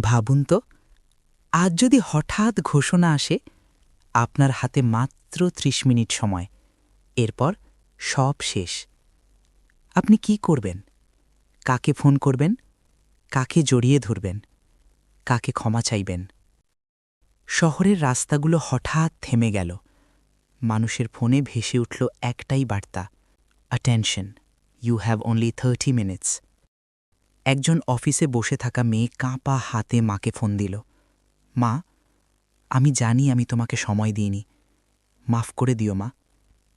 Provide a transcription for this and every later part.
ভাবুন তো, আজ যদি হঠাৎ ঘোষণা আসে, আপনার হাতে মাত্র ত্রিশ মিনিট সময়। এরপর সব শেষ। আপনি কি করবেন? কাকে ফোন করবেন? কাকে জড়িয়ে ধরবেন? কাকে ক্ষমা চাইবেন? শহরের রাস্তাগুলো হঠাৎ থেমে গেল। মানুষের ফোনে ভেসে উঠল একটাই বার্তা attention you have only thirty minutes একজন অফিসে বসে থাকা মেয়ে কাঁপা হাতে মাকে ফোন দিল। মা, আমি জানি আমি তোমাকে সময় দিইনি। মাফ করে দিও মা।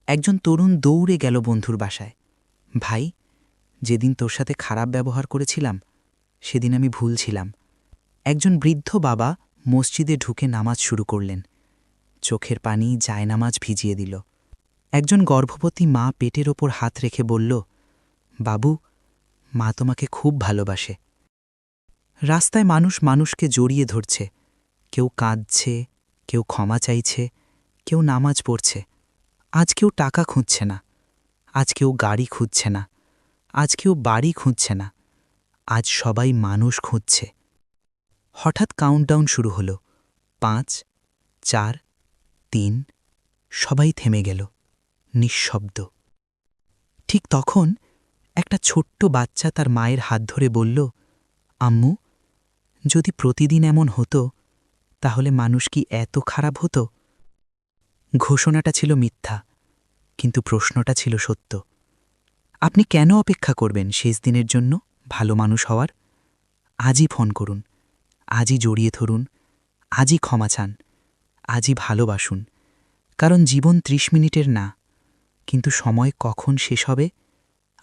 একজন তরুণ দৌড়ে গেল বন্ধুর বাসায়। ভাই, যেদিন তোর সাথে খারাপ ব্যবহার করেছিলাম, সেদিন আমি ভুল ছিলাম। একজন বৃদ্ধ বাবা মসজিদে ঢুকে নামাজ শুরু করলেন। চোখের পানি জায়নামাজ ভিজিয়ে দিল। একজন গর্ভবতী মা পেটের ওপর হাত রেখে বলল, বাবু মা তোমাকে খুব ভালোবাসে। রাস্তায় মানুষ মানুষকে জড়িয়ে ধরছে। কেউ কাঁদছে, কেউ ক্ষমা চাইছে, কেউ নামাজ পড়ছে। আজ কেউ টাকা খুঁজছে না। আজ কেউ গাড়ি খুঁজছে না। আজ কেউ বাড়ি খুঁজছে না। আজ সবাই মানুষ খুঁজছে। হঠাৎ কাউন্টডাউন শুরু হলো। পাঁচ, চার, তিন, সবাই থেমে গেল। নিঃশব্দ। ঠিক তখন একটা ছোট্ট বাচ্চা তার মায়ের হাত ধরে বলল, আম্মু, যদি প্রতিদিন এমন হতো, তাহলে মানুষ কি এত খারাপ হতো? ঘোষণাটা ছিল মিথ্যা, কিন্তু প্রশ্নটা ছিল সত্য। আপনি কেন অপেক্ষা করবেন শেষ দিনের জন্য? ভালো মানুষ হওয়ার? আজই ফোন করুন, আজই জড়িয়ে ধরুন, আজই ক্ষমা চান, আজই ভালোবাসুন। কারণ জীবন ত্রিশ মিনিটের না, কিন্তু সময় কখন শেষ হবে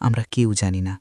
আমরা কেউ জানি না।